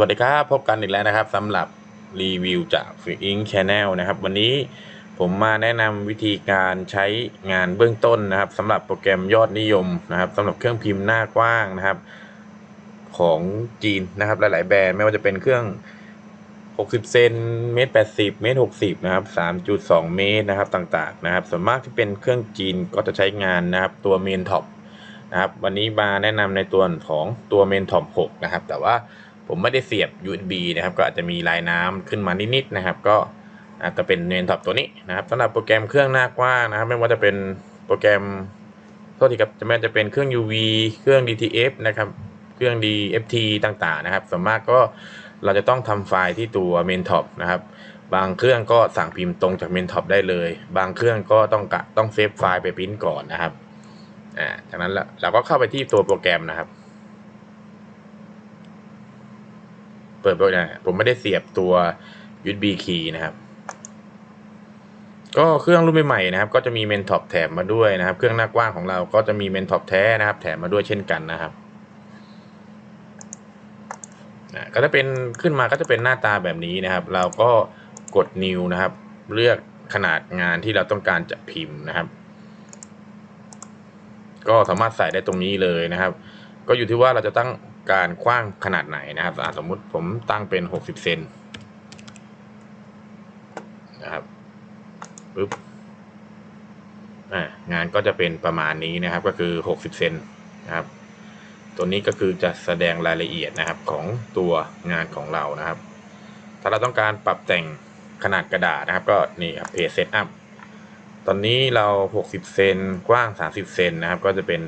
วัสดีครับ พบกันอีกแล้วนะครับสำหรับรีวิวจาก f r e e Ink Channel นะครับ วันนี้ผมมาแนะนำวิธีการใช้งานเบื้องต้นนะครับสำหรับโปรแกรมยอดนิยมนะครับสำหรับเครื่องพิมพ์หน้ากว้างนะครับ ของจีนนะครับ หลาย ๆ แบรนด์ไม่ว่าจะเป็นเครื่อง 60 เซนเมตร 80 เมตร 60 นะครับ 3.2 เมตรนะครับต่าง ๆ นะครับ ส่วนมากที่เป็นเครื่องจีนก็จะใช้งานนะครับตัวเมนท็อปนะครับ วันนี้มาแนะนำในตัวของตัวเมนท็อป6นะครับ แต่ว่า ผมไม่ได้เสียบ USB นะครับ ก็อาจจะมีลายน้ำขึ้นมานิดๆนะครับ ก็อาจจะเป็นเมนท็อปตัวนี้นะครับสำหรับโปรแกรมเครื่องหน้ากว้างนะครับ ไม่ว่าจะเป็นโปรแกรมโทษทีครับจะไม่ว่าจะเป็นเครื่อง UV เครื่อง DTF นะครับ เครื่อง DFT ต่างๆ นะครับส่วนมากก็เราจะต้องทำไฟล์ที่ตัว main top นะครับ บางเครื่องก็สั่งพิมพ์ตรงจาก main top ได้เลย บางเครื่องก็ต้องกะต้องเซฟไฟล์ไปพิมพ์ก่อนนะครับอ่าจากนั้นเราก็เข้าไปที่ตัวโปรแกรมนะครับ เปิดโปรแกรมผมไม่ได้เสียบตัว USB key นะครับ ก็เครื่องรุ่นใหม่ๆนะครับ ก็จะมี main top แถมมาด้วยนะครับ เครื่องหน้ากว้างของเราก็จะมี main top แท้นะครับ แถมมาด้วยเช่นกันนะครับก็จะเป็นขึ้นมาก็จะเป็นหน้าตาแบบนี้นะครับ เราก็กด new นะครับ เลือกขนาดงานที่เราต้องการจะพิมพ์นะครับ ก็สามารถใส่ได้ตรงนี้เลยนะครับ ก็อยู่ที่ว่าเราจะตั้ง การกว้างขนาดไหนนะครับสมมุติผมตั้งเป็น 60 เซนนะครับปึ๊บงานก็จะเป็นประมาณนี้นะครับก็คือ 60 เซนนะครับ ตัวนี้ก็คือจะแสดงรายละเอียดนะครับของตัวงานของเรานะครับ ถ้าเราต้องการปรับแต่งขนาดกระดาษนะครับ ก็นี่ครับเพจเซตอัพตอนนี้เรา 60 เซนกว้าง 30 เซนนะครับ ก็จะเป็น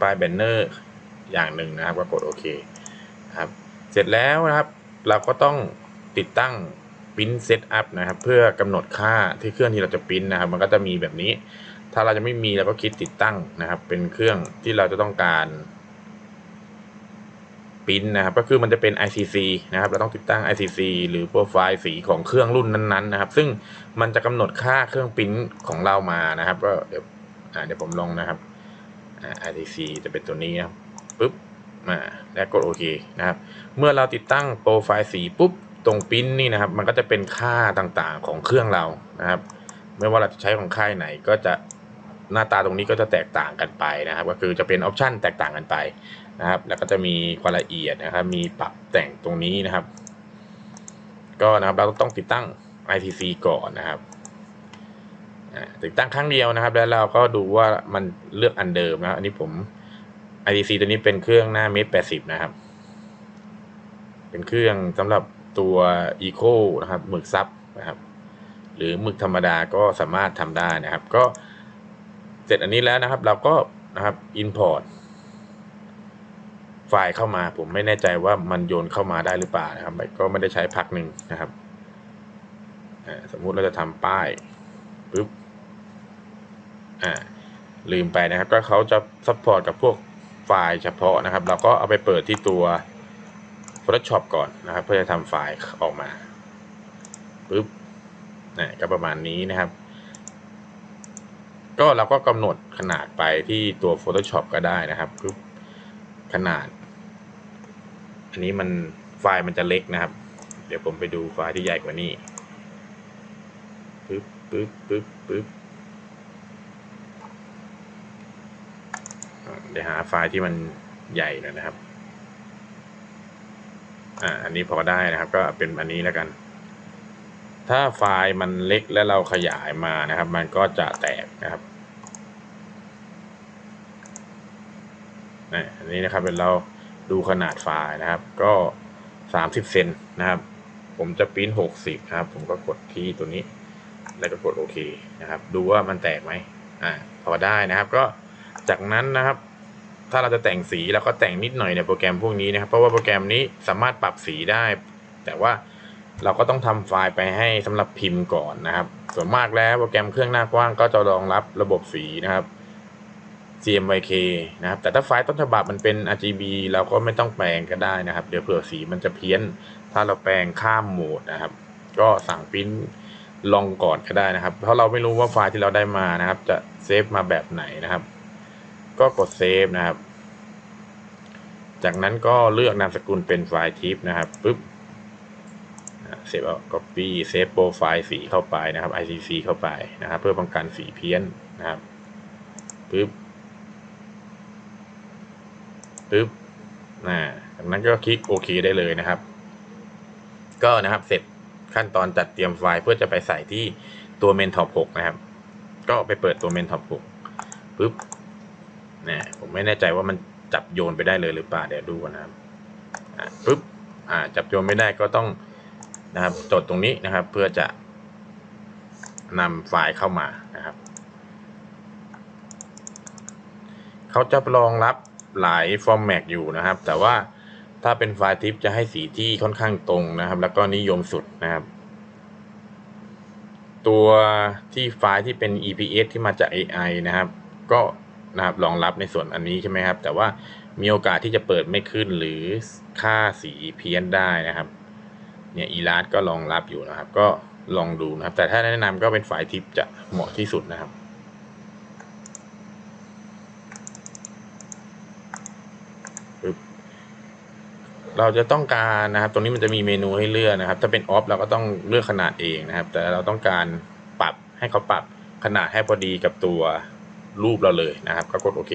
ป้ายแบนเนอร์ อย่างหนึ่งนะครับก็กดโอเคนะครับ เสร็จแล้วนะครับ เราก็ต้องติดตั้งพิมพ์เซตอัพนะครับ เพื่อกำหนดค่าที่เครื่องที่เราจะพิมพ์นะครับ มันก็จะมีแบบนี้ ถ้าเราจะไม่มีเราก็คิดติดตั้งนะครับ เป็นเครื่องที่เราจะต้องการปิ้นนะครับก็คือมันจะเป็น ICC นะครับเราต้องติดตั้ง ICC หรือโปรไฟล์สีของเครื่องรุ่นนั้นๆนะครับ ซึ่งมันจะกำหนดค่าเครื่องปิ้นของเรามานะครับ ก็เดี๋ยวเดี๋ยวผมลองนะครับ ICC จะเป็นตัวนี้นะ ปุ๊บมาแล้วกดโอเคนะครับ เมื่อเราติดตั้งโปรไฟล์สีปุ๊บตรงปิ้นนี่นะครับ มันก็จะเป็นค่าต่างๆของเครื่องเรานะครับ ไม่ว่าเราจะใช้ของค่ายไหนก็จะหน้าตาตรงนี้ก็จะแตกต่างกันไปนะครับ ก็คือจะเป็นออปชันแตกต่างกันไปนะครับ แล้วก็จะมีความละเอียดนะครับ มีปรับแต่งตรงนี้นะครับ ก็นะครับเราต้องติดตั้ง ITC ก่อนนะครับติดตั้งครั้งเดียวนะครับ แล้วเราก็ดูว่ามันเลือกอันเดิมนะอันนี้ผม ITC ตัวนี้เป็นเครื่องหน้าเมตรแปดสิบนะครับ เป็นเครื่องสำหรับตัว Eco นะครับหมึกซับนะครับ หรือหมึกธรรมดาก็สามารถทำได้นะครับ ก็เสร็จอันนี้แล้วนะครับ เราก็นะครับ import ไฟล์เข้ามาผมไม่แน่ใจว่ามันโยนเข้ามาได้หรือเปล่านะครับ ก็ไม่ได้ใช้พักหนึ่งนะครับสมมุติเราจะทำป้ายปุ๊บอ่าลืมไปนะครับ ก็เขาจะซัพพอร์ตกับพวก ไฟล์เฉพาะนะครับ เราก็เอาไปเปิดที่ตัว Photoshop ก่อนนะครับ เพื่อจะทำไฟล์ออกมาปุ๊บนี่ก็ประมาณนี้นะครับ ก็เราก็กำหนดขนาดไปที่ตัว Photoshop ก็ได้นะครับปุ๊บขนาด อันนี้มันไฟล์มันจะเล็กนะครับ เดี๋ยวผมไปดูไฟล์ที่ใหญ่กว่านี้ปึ๊บปึ๊บปึ๊บปึ๊บ เดี๋ยวหาไฟล์ที่มันใหญ่หน่อยนะครับ อ่า อันนี้พอได้นะครับ ก็เป็นอันนี้แล้วกัน ถ้าไฟล์มันเล็กแล้วเราขยายมานะครับ มันก็จะแตกนะครับอันนี้นะครับเป็นเราดูขนาดไฟล์นะครับ ก็สามสิบเซนนะครับ ผมจะพิมพ์หกสิบนะครับ ผมก็กดที่ตัวนี้ แล้วก็กดโอเคนะครับ ดูว่ามันแตกไหมอ่าพอได้นะครับ ก็จากนั้นนะครับ ถ้าเราจะแต่งสีเราก็แต่งนิดหน่อยในโปรแกรมพวกนี้นะครับ เพราะว่าโปรแกรมนี้สามารถปรับสีได้ แต่ว่าเราก็ต้องทำไฟล์ไปให้สำหรับพิมพ์ก่อนนะครับ ส่วนมากแล้วโปรแกรมเครื่องหน้ากว้างก็จะรองรับระบบสีนะครับ CMYK นะครับ แต่ถ้าไฟล์ต้นฉบับมันเป็น RGB เราก็ไม่ต้องแปลงก็ได้นะครับ เดี๋ยวเผื่อสีมันจะเพี้ยน ถ้าเราแปลงข้ามโหมดนะครับ ก็สั่งพิมพ์ลองก่อนก็ได้นะครับ เพราะเราไม่รู้ว่าไฟล์ที่เราได้มานะครับ จะเซฟมาแบบไหนนะครับ ก็กดเซฟนะครับ จากนั้นก็เลือกนามสกุลเป็นไฟล์ทิปนะครับปุ๊บเซฟเอา copy เซฟโปรไฟล์สีเข้าไปนะครับ ICC เข้าไปนะครับ เพื่อป้องกันสีเพี้ยนนะครับปึ๊บปึ๊บนะจากนั้นก็คลิกโอเคได้เลยนะครับ ก็นะครับเสร็จขั้นตอนจัดเตรียมไฟล์เพื่อจะไปใส่ที่ตัว m e n t o p 6นะครับ ก็ไปเปิดตัว m e n t o p 6ปึ๊บนะผมไม่แน่ใจว่ามัน จับโยนไปได้เลยหรือเปล่าเดี๋ยวดูก่อนนะครับปึ๊บจับโยนไม่ได้ก็ต้องนะครับจดตรงนี้นะครับ เพื่อจะนำไฟล์เข้ามานะครับเขาจะรองรับหลายฟอร์แมตอยู่นะครับ แต่ว่าถ้าเป็นไฟล์ทิปจะให้สีที่ค่อนข้างตรงนะครับ แล้วก็นิยมสุดนะครับ ตัวที่ไฟล์ที่เป็น EPS ที่มาจาก AI นะครับ ก็ นะครับรองรับในส่วนอันนี้ใช่ไหมครับ แต่ว่ามีโอกาสที่จะเปิดไม่ขึ้นหรือค่าสีเพี้ยนได้นะครับ เนี่ยอีลาสก็รองรับอยู่นะครับ ก็ลองดูนะครับ แต่ถ้าแนะนำก็เป็นไฟล์ทิปจะเหมาะที่สุดนะครับเราจะต้องการนะครับ ตรงนี้มันจะมีเมนูให้เลือกนะครับ ถ้าเป็นออฟเราก็ต้องเลือกขนาดเองนะครับ แต่เราต้องการปรับให้เขาปรับขนาดให้พอดีกับตัว รูปเราเลยนะครับก็กดโอเค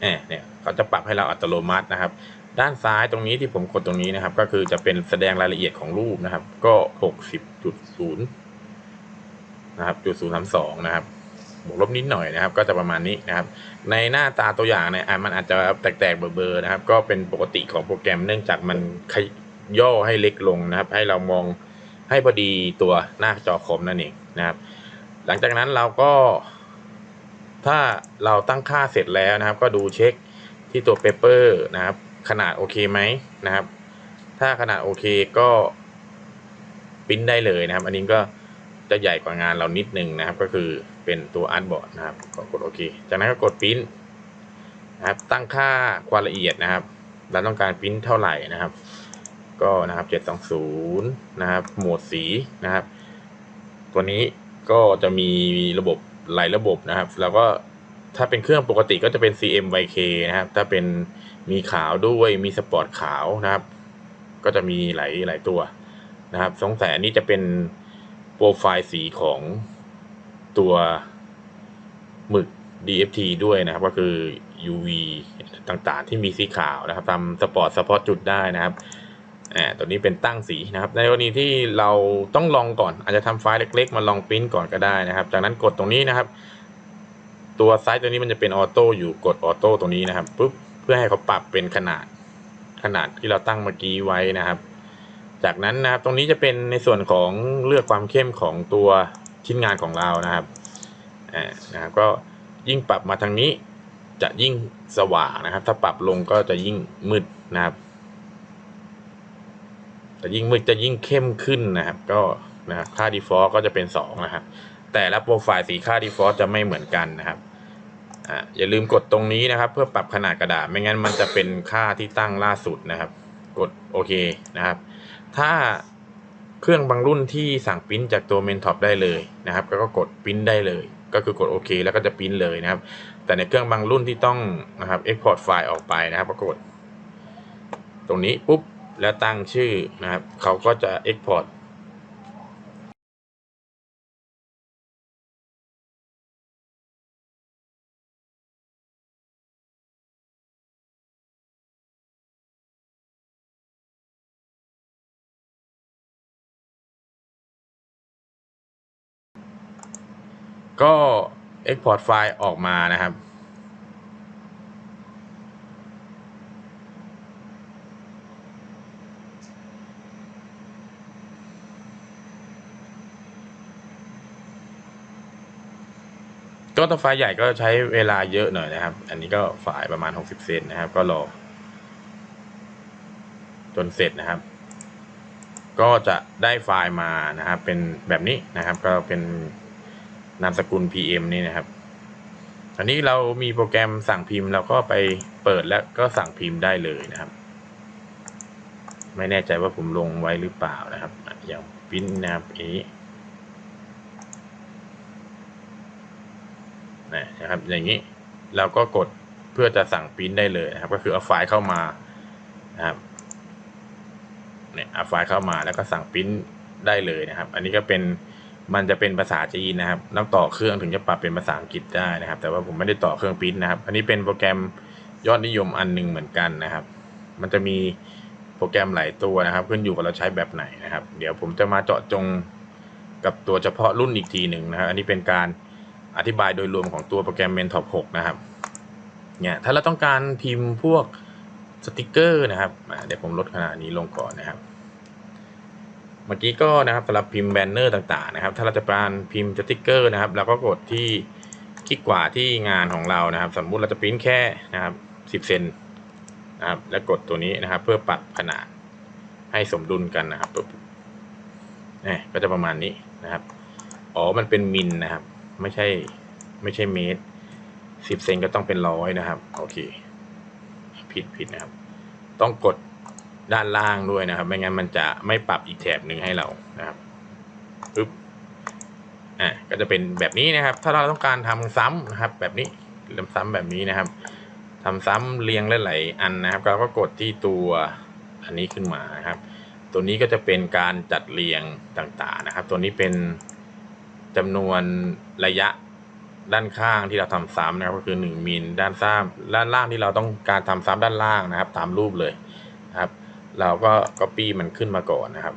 แหมเนี่ยเขาจะปรับให้เราอัตโนมัตินะครับ ด้านซ้ายตรงนี้ที่ผมกดตรงนี้นะครับ ก็คือจะเป็นแสดงรายละเอียดของรูปนะครับ ก็หกสิบจุดศูนย์นะครับจุดศูนย์สามสองนะครับบวกลบนิดหน่อยนะครับ ก็จะประมาณนี้นะครับ ในหน้าตาตัวอย่างเนี่ยอะมันอาจจะแตกๆเบอร์ๆนะครับ ก็เป็นปกติของโปรแกรมเนื่องจากมันขยย่อให้เล็กลงนะครับ ให้เรามองให้พอดีตัวหน้าจอคอมนั่นเองนะครับ หลังจากนั้นเราก็ ถ้าเราตั้งค่าเสร็จแล้วนะครับ ก็ดูเช็คที่ตัวเปเปอร์นะครับ ขนาดโอเคไหมนะครับ ถ้าขนาดโอเคก็ปริ้นได้เลยนะครับ อันนี้ก็จะใหญ่กว่างานเรานิดนึงนะครับ ก็คือเป็นตัวอาร์ตบอร์ดนะครับก็กดโอเค จากนั้นก็กดปริ้นนะครับ ตั้งค่าความละเอียดนะครับ เราต้องการปริ้นเท่าไหร่นะครับ ก็นะครับ720นะครับ โหมดสีนะครับ ตัวนี้ก็จะมีระบบ หลายระบบนะครับ แล้วก็ถ้าเป็นเครื่องปกติก็จะเป็น CMYK นะครับ ถ้าเป็นมีขาวด้วยมีสปอร์ตขาวนะครับ ก็จะมีหลายหลายตัวนะครับสงสัยอันนี้จะเป็นโปรไฟล์สีของตัวหมึก DFT ด้วยนะครับ ก็คือ UV ต่างๆ ที่มีสีขาวนะครับทำสปอร์ตเฉพาะจุดได้นะครับ อ่าตัวนี้เป็นตั้งสีนะครับ ในกรณีที่เราต้องลองก่อน อาจจะทำไฟล์เล็ก ๆ มาลองปริ้นก่อนก็ได้นะครับ จากนั้นกดตรงนี้นะครับ ตัวไซส์ตัวนี้มันจะเป็นออโต้อยู่กดออโต้ตรงนี้นะครับปุ๊บเพื่อให้เขาปรับเป็นขนาดขนาดที่เราตั้งเมื่อกี้ไว้นะครับ จากนั้นนะครับตรงนี้จะเป็นในส่วนของเลือกความเข้มของตัวชิ้นงานของเรานะครับอ่านะครับ ก็ยิ่งปรับมาทางนี้จะยิ่งสว่างนะครับ ถ้าปรับลงก็จะยิ่งมืดนะครับ แต่ยิ่งมืดจะยิ่งเข้มขึ้นนะครับ ก็นะครับค่า default ก็จะเป็น2นะครับแต่ละโปรไฟล์สีค่า default จะไม่เหมือนกันนะครับอ่าอย่าลืมกดตรงนี้นะครับ เพื่อปรับขนาดกระดาษไม่งั้นมันจะเป็นค่าที่ตั้งล่าสุดนะครับ กดโอเคนะครับ ถ้าเครื่องบางรุ่นที่สั่งปริ้นจากตัวเมนท็อปได้เลยนะครับก็ก็กดปริ้นได้เลย ก็คือกดโอเคแล้วก็จะปริ้นเลยนะครับ แต่ในเครื่องบางรุ่นที่ต้องนะครับ Export ไฟล์ออกไปนะครับก็กด ตรงนี้ปุ๊บ แล้วตั้งชื่อนะครับ เขาก็จะ Export ก็ Export ไฟล์ออกมานะครับ ก็ถ้าไฟล์ใหญ่ก็ใช้เวลาเยอะหน่อยนะครับ อันนี้ก็ไฟล์ประมาณ 60 เซนนะครับ ก็รอ จนเสร็จนะครับ ก็จะได้ไฟล์มานะครับ เป็นแบบนี้นะครับ ก็เป็นนามสกุล PM นี่นะครับ อันนี้เรามีโปรแกรมสั่งพิมพ์เราก็ไปเปิดแล้วก็สั่งพิมพ์ได้เลยนะครับ ไม่แน่ใจว่าผมลงไว้หรือเปล่านะครับอย่างพิมพ์นะครับอัน นะครับ อย่างนี้เราก็กดเพื่อจะสั่งพิมพ์ได้เลยนะครับ ก็คือเอาไฟล์เข้ามานะครับเนี่ยเอาไฟล์เข้ามาแล้วก็สั่งปริ้นได้เลยนะครับ อันนี้ก็เป็นมันจะเป็นภาษาจีนนะครับต้องต่อเครื่องถึงจะปรับเป็นภาษาอังกฤษได้นะครับ แต่ว่าผมไม่ได้ต่อเครื่องปริ้นนะครับ อันนี้เป็นโปรแกรมยอดนิยมอันหนึ่งเหมือนกันนะครับ มันจะมีโปรแกรมหลายตัวนะครับ ขึ้นอยู่กับเราใช้แบบไหนนะครับ เดี๋ยวผมจะมาเจาะจงกับตัวเฉพาะรุ่นอีกทีหนึ่งนะครับ อันนี้เป็นการ อธิบายโดยรวมของตัวโปรแกรม Mentop 6 นะครับ เนี่ยถ้าเราต้องการพิมพ์พวกสติกเกอร์นะครับเดี๋ยวผมลดขนาดนี้ลงก่อนนะครับ เมื่อกี้ก็นะครับสำหรับพิมพ์แบนเนอร์ต่างๆนะครับ ถ้าเราจะการพิมพ์สติกเกอร์นะครับเราก็กดที่คลิกขวาที่งานของเรานะครับ สมมุติเราจะพิมพ์แค่นะครับ 10 เซนนะครับ แล้วกดตัวนี้นะครับ เพื่อปรับขนาดให้สมดุลกันนะครับปุ๊บเนี่ยก็จะประมาณนี้นะครับ อ๋อ มันเป็นมิลนะครับ ไม่ใช่ไม่ใช่เมตรสิบเซนก็ต้องเป็นร้อยนะครับ โอเค ผิดผิดนะครับ ต้องกดด้านล่างด้วยนะครับ ไม่งั้นมันจะไม่ปรับอีกแถบหนึ่งให้เรานะครับปึ๊บอะก็จะเป็นแบบนี้นะครับ ถ้าเราต้องการทำซ้ำนะครับ แบบนี้ทำซ้ำแบบนี้นะครับทำซ้ำเรียงหลายๆอันนะครับ เราก็กดที่ตัวอันนี้ขึ้นมานะครับ ตัวนี้ก็จะเป็นการจัดเรียงต่างๆนะครับ ตัวนี้เป็น จำนวนระยะด้านข้างที่เราทำซ้ำนะครับก็คือ1มิลด้านซ้ำด้านล่างที่เราต้องการทำซ้ำด้านล่างนะครับ ตามรูปเลยนะครับ เราก็ copy มันขึ้นมาก่อนนะครับ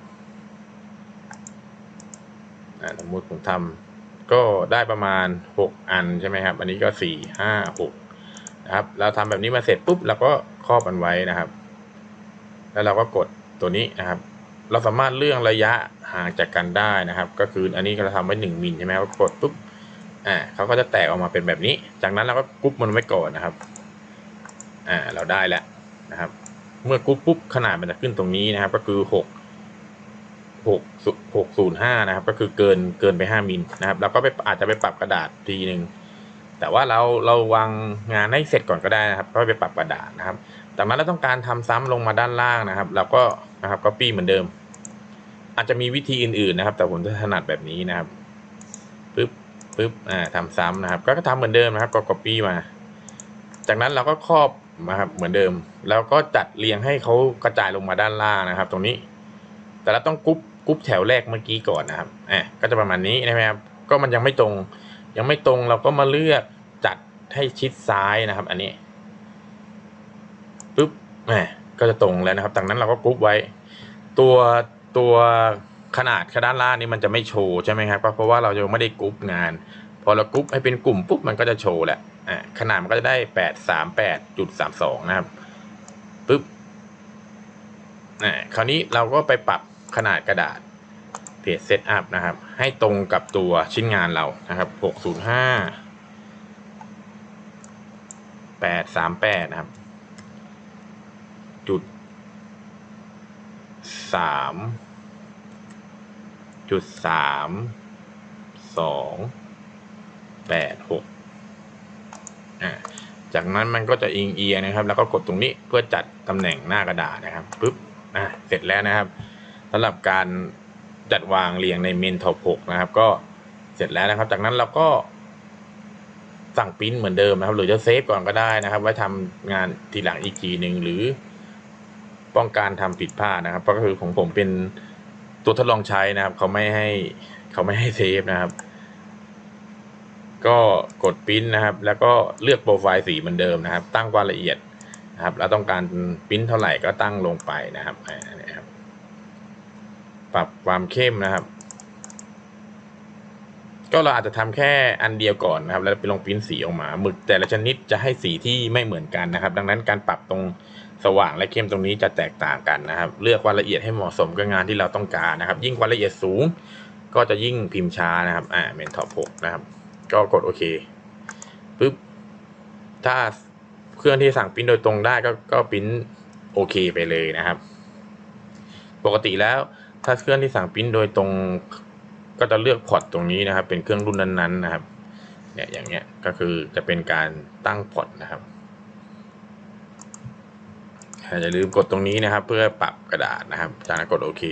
สมมติผมทำก็ได้ประมาณ 6 อันใช่ไหมครับ อันนี้ก็ 4 5 6นะครับ เราทำแบบนี้มาเสร็จปุ๊บเราก็ครอบมันไว้นะครับ แล้วเราก็กดตัวนี้นะครับ เราสามารถเลื่อนระยะห่างจากกันได้นะครับ ก็คืออันนี้เราทำไว้1มิลใช่ไหมก็กดปุ๊บอ่าเขาก็จะแตกออกมาเป็นแบบนี้ จากนั้นเราก็กรุ๊ปมันไว้ก่อนนะครับอ่าเราได้แล้วนะครับ เมื่อกรุ๊ปปุ๊บขนาดมันจะขึ้นตรงนี้นะครับ ก็คือหกหกหกศูนย์ห้านะครับ ก็คือเกินเกินไปห้ามิลนะครับแล้วก็ไปอาจจะไปปรับกระดาษทีหนึ่งแต่ว่าเราเราวางงานให้เสร็จก่อนก็ได้นะครับก็ไปปรับกระดาษนะครับจากนั้นเราต้องการทำซ้ำลงมาด้านล่างนะครับ เราก็นะครับก็ปี้เหมือนเดิม อาจจะมีวิธีอื่นๆนะครับ แต่ผมจะถนัดแบบนี้นะครับปึ๊บปึ๊บอ่าทำซ้ำนะครับ ก็ทำเหมือนเดิมนะครับก็ copy มา จากนั้นเราก็ครอบนะครับเหมือนเดิม แล้วก็จัดเรียงให้เขากระจายลงมาด้านล่างนะครับ ตรงนี้ แต่เราต้องกรุ๊ปกรุ๊ปแถวแรกเมื่อกี้ก่อนนะครับอ่าก็จะประมาณนี้นะครับก็มันยังไม่ตรง ยังไม่ตรงเราก็มาเลือกจัดให้ชิดซ้ายนะครับ อันนี้ปึ๊บแหมก็จะตรงแล้วนะครับจากนั้นเราก็กรุ๊ปไว้ ตัว ตัวขนาดด้านล่างนี้มันจะไม่โชว์ใช่ไหมครับเพราะว่าเรายังไม่ได้กรุ๊ปงาน พอเรากรุ๊ปให้เป็นกลุ่มปุ๊บมันก็จะโชว์แหละอ่าขนาดมันก็จะได้แปดสามแปดจุดสามสองนะครับปุ๊บอ่าคราวนี้เราก็ไปปรับขนาดกระดาษเพจเซตอัพนะครับ ให้ตรงกับตัวชิ้นงานเรานะครับหกศูนย์ห้าแปดสามแปดนะครับ จุดสาม จุดสามสองแปดหกอ่าจากนั้นมันก็จะอิงเอียนะครับ แล้วก็กดตรงนี้เพื่อจัดตำแหน่งหน้ากระดาษนะครับปุ๊บอ่าเสร็จแล้วนะครับสำหรับการจัดวางเรียงในเมนท็อป6นะครับ ก็เสร็จแล้วนะครับ จากนั้นเราก็สั่งปริ้นเหมือนเดิมนะครับ หรือจะเซฟก่อนก็ได้นะครับ ไว้ทำงานทีหลังอีกทีหนึ่งหรือป้องกันทำผิดพลาดนะครับ ก็คือของผมเป็น ตัวทดลองใช้นะครับ เขาไม่ให้เขาไม่ให้เซฟนะครับ ก็กดปริ้นนะครับ แล้วก็เลือกโปรไฟล์สีเหมือนเดิมนะครับ ตั้งความละเอียดนะครับ แล้วต้องการปริ้นเท่าไหร่ก็ตั้งลงไปนะครับนะครับ ปรับความเข้มนะครับ ก็เราอาจจะทำแค่อันเดียวก่อนนะครับ แล้วไปลงปริ้นสีออกมาหมึกแต่ละชนิดจะให้สีที่ไม่เหมือนกันนะครับ ดังนั้นการปรับตรง สว่างและเข้มตรงนี้จะแตกต่างกันนะครับ เลือกความละเอียดให้เหมาะสมกับงานที่เราต้องการนะครับ ยิ่งความละเอียดสูง ก็จะยิ่งพิมพ์ช้านะครับอ่าเมนท็อป6นะครับ ก็กดโอเคปุ๊บถ้าเครื่องที่สั่งปริ้นโดยตรงได้ก็ก็ปริ้นโอเคไปเลยนะครับ ปกติแล้วถ้าเครื่องที่สั่งปริ้นโดยตรงก็จะเลือกพอร์ตตรงนี้นะครับ เป็นเครื่องรุ่นนั้นๆนะครับเนี่ยอย่างเงี้ยก็คือจะเป็นการตั้งพอร์ตนะครับ อย่าลืมกดตรงนี้นะครับ เพื่อปรับกระดาษนะครับ จากนั้นกดโอเค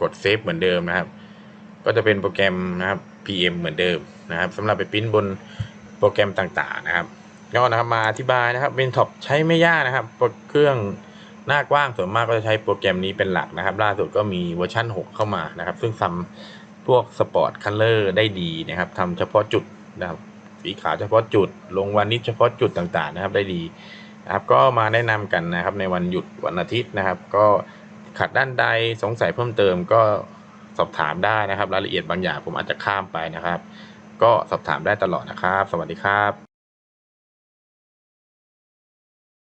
กดเซฟเหมือนเดิมนะครับ ก็จะเป็นโปรแกรมนะครับ PM เหมือนเดิมนะครับสำหรับไปปริ้นบนโปรแกรมต่างๆนะครับก็นะครับมาอธิบายนะครับเป็นท็อปใช้ไม่ยากนะครับเครื่องหน้ากว้างส่วนมากก็จะใช้โปรแกรมนี้เป็นหลักนะครับ ล่าสุดก็มีเวอร์ชั่น6 เข้ามานะครับ ซึ่งทำพวกสปอร์ตคัลเลอร์ได้ดีนะครับทำเฉพาะจุดนะครับสีขาวเฉพาะจุด ลงวันนิดเฉพาะจุดต่างๆนะครับได้ดี นะครับก็มาแนะนำกันนะครับในวันหยุดวันอาทิตย์นะครับ ก็ขัดด้านใดสงสัยเพิ่มเติมก็สอบถามได้นะครับ รายละเอียดบางอย่างผมอาจจะข้ามไปนะครับ ก็สอบถามได้ตลอดนะครับ สวัสดีครับ